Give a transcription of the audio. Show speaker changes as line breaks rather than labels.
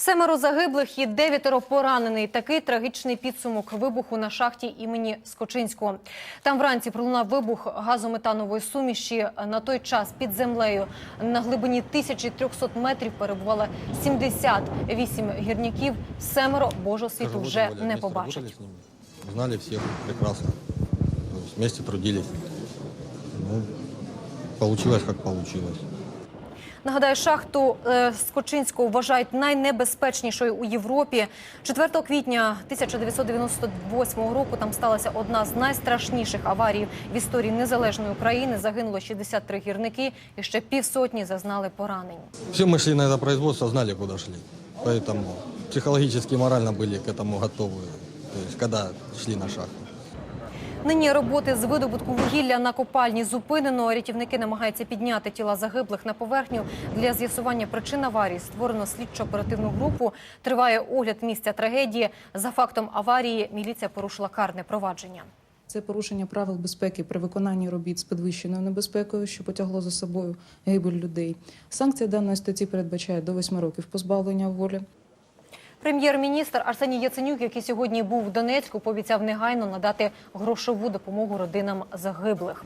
Семеро загиблих і дев'ятеро поранений. Такий трагічний підсумок вибуху на шахті імені Скочинського. Там вранці пролунав вибух газометанової суміші. На той час під землею на глибині 1300 метрів перебувало 78 гірників. Семеро Божого світу вже не
работали Знали всех прекрасно. Вместе трудились. Ну, получилось, как получилось.
Нагадаю, шахту е, Скочинського вважають найнебезпечнішою у Європі. 4 квітня 1998 року там сталася одна з найстрашніших аварій в історії незалежної України. Загинуло 63 гірники і ще півсотні зазнали поранень.
Все мы шли на это производство, знали, куда шли. Поэтому психологически и морально были к этому готовы. То есть, когда шли на шахту.
Нині роботи з видобутку вугілля на копальні зупинено. Рятівники намагаються підняти тіла загиблих на поверхню. Для з'ясування причин аварії створено слідчо-оперативну групу. Триває огляд місця трагедії. За фактом аварії міліція порушила карне провадження.
Це порушення правил безпеки при виконанні робіт з підвищеною небезпекою, що потягло за собою гибель людей. Санкція даної статті передбачає до 8 років позбавлення волі.
Прем'єр-міністр Арсеній Яценюк, який сьогодні був в Донецьку, пообіцяв негайно надати грошову допомогу родинам загиблих.